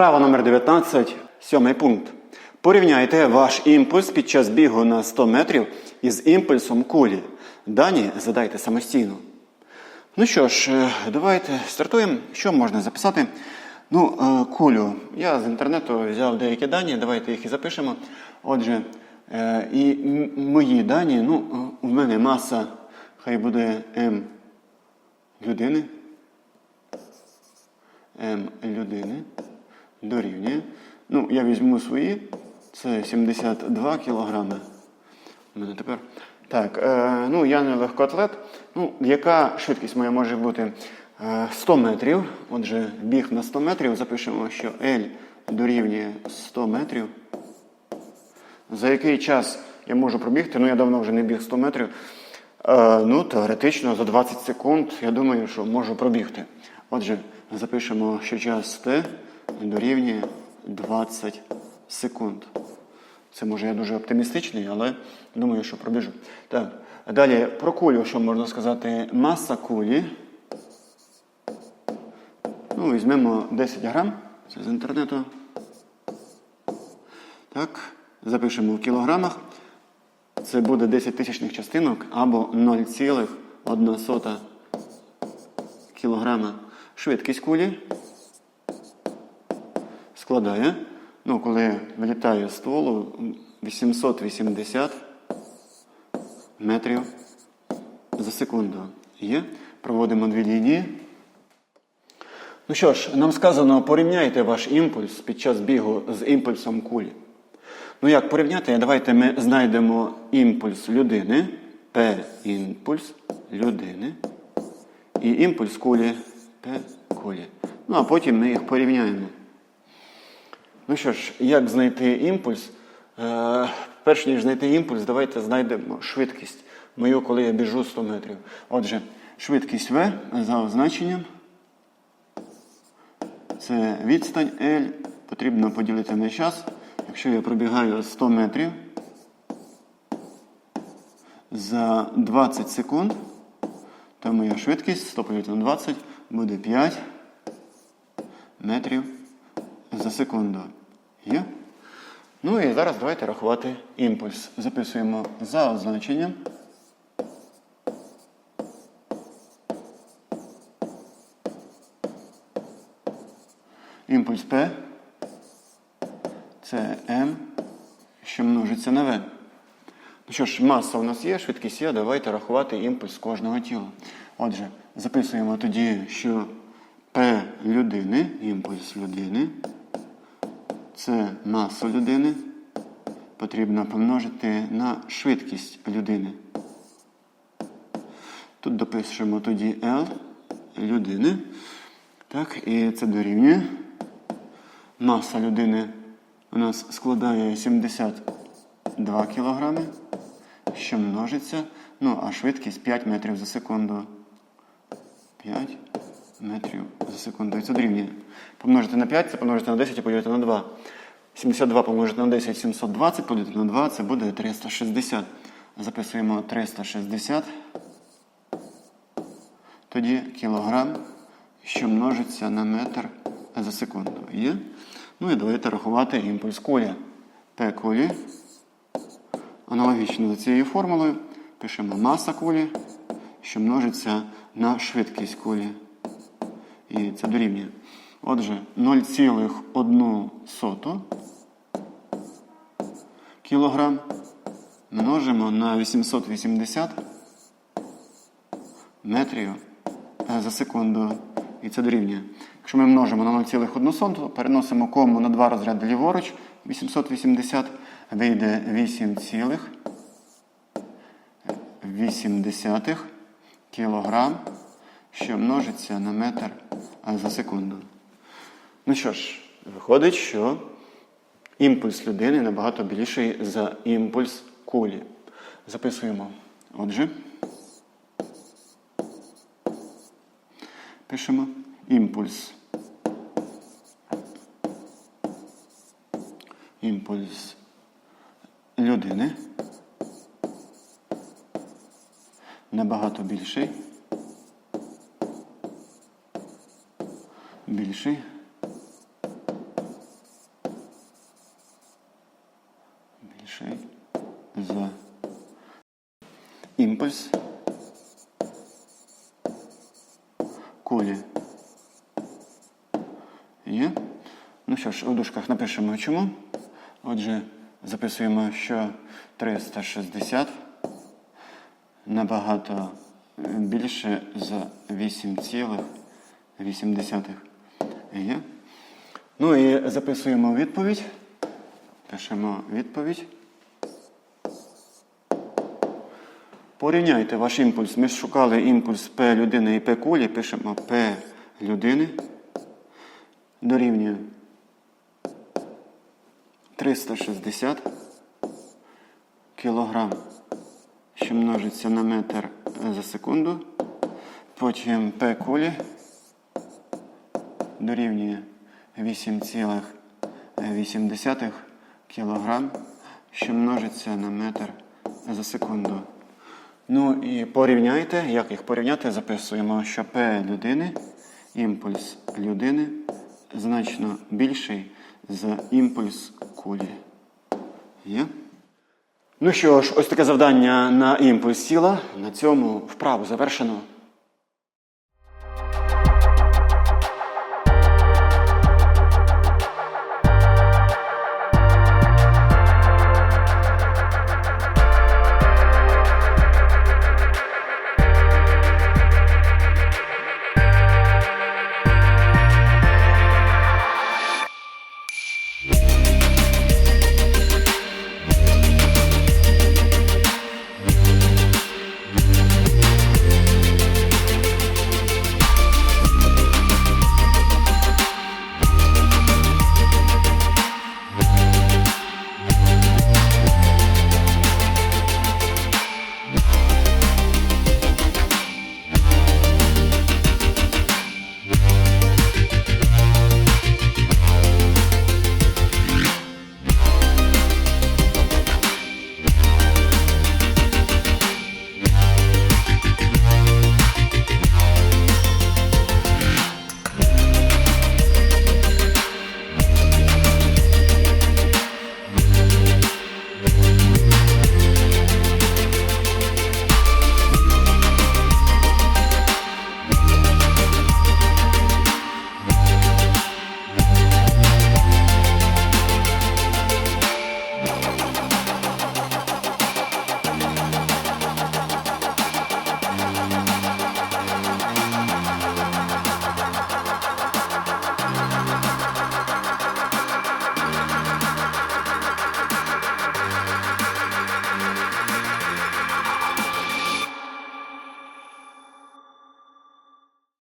Вправа номер 19, сьомий пункт. Порівняйте ваш імпульс під час бігу на 100 метрів із імпульсом кулі. Дані задайте самостійно. Ну що ж, е, давайте стартуємо. Що можна записати? Ну, е, кулю. Я з інтернету взяв деякі дані, давайте їх і запишемо. Отже, е, і мої дані, ну, у мене маса, хай буде М людини. М людини дорівнює. Ну, я візьму свої. Це 72 кілограми. У мене тепер. Так, е, ну я не легкоатлет. Ну, яка швидкість моя може бути? Е, 100 метрів. Отже, біг на 100 метрів. Запишемо, що L дорівнює 100 метрів. За який час я можу пробігти? Ну, я давно вже не біг 100 метрів. Е, ну, теоретично, за 20 секунд, я думаю, що можу пробігти. Отже, запишемо, що час T дорівнює 20 секунд. Це може я дуже оптимістичний, але думаю, що пробіжу. Так. Далі про кулю, що можна сказати, маса кулі. Ну, візьмемо 10 грам. Це з інтернету. Так, запишемо в кілограмах. Це буде 10 тисячних частинок або 0,1 кілограма. Швидкість кулі складає, ну, коли вилітає з стволу, 880 метрів за секунду. Є. Проводимо дві лінії. Ну що ж, нам сказано, порівняйте ваш імпульс під час бігу з імпульсом кулі. Ну як порівняти? Давайте ми знайдемо імпульс людини, P імпульс людини і імпульс кулі P кулі. Ну а потім ми їх порівняємо. Ну що ж, як знайти імпульс? Е, перш ніж знайти імпульс, давайте знайдемо швидкість мою, коли я біжу 100 метрів. Отже, швидкість V за означенням. Це відстань L. Потрібно поділити на час. Якщо я пробігаю 100 метрів за 20 секунд, то моя швидкість 100 поділити на 20 буде 5 метрів за секунду. Є? Ну і зараз давайте рахувати імпульс. Записуємо за означенням. Імпульс P це М, що множиться на В. Ну що ж, маса у нас є, швидкість є, давайте рахувати імпульс кожного тіла. Отже, записуємо тоді, що P людини, імпульс людини, це маса людини. Потрібно помножити на швидкість людини. Тут допишемо тоді L людини. Так, і це дорівнює. Маса людини у нас складає 72 кілограми, що множиться. Ну, а швидкість 5 метрів за секунду. 5 метрів за секунду. Це дорівнює. Помножити на 5, це помножити на 10 і поділити на 2. 72 помножити на 10, 720, поділити на 2, це буде 360. Записуємо 360. Тоді кілограм, що множиться на метр за секунду. Є? Ну і давайте рахувати імпульс кулі. П кулі. Аналогічно за цією формулою пишемо маса кулі, що множиться на швидкість кулі. І це дорівнює. Отже, 0,1 кілограм множимо на 880 метрів е, за секунду. І це дорівнює. Якщо ми множимо на 0,1, то переносимо кому на два розряди ліворуч. 880 вийде 8,8 кілограм, що множиться на метр за секунду. Ну що ж, виходить, що імпульс людини набагато більший за імпульс кулі. Записуємо. Отже. Пишемо імпульс. Імпульс людини набагато більший. більший. Більший за імпульс. Кулі. Є. Ну що ж, у дужках напишемо чому. Отже, записуємо, що 360 набагато більше за 8,8. Є? Ну і записуємо відповідь. Пишемо відповідь. Порівняйте ваш імпульс. Ми шукали імпульс P людини і P кулі. Пишемо P людини. Дорівнює 360 кілограм, що множиться на метр за секунду. Потім P кулі дорівнює 8,8 кілограм, що множиться на метр за секунду. Ну і порівняйте, як їх порівняти, записуємо, що P людини, імпульс людини значно більший за імпульс кулі. Є? Ну що ж, ось таке завдання на імпульс тіла. На цьому вправу завершено.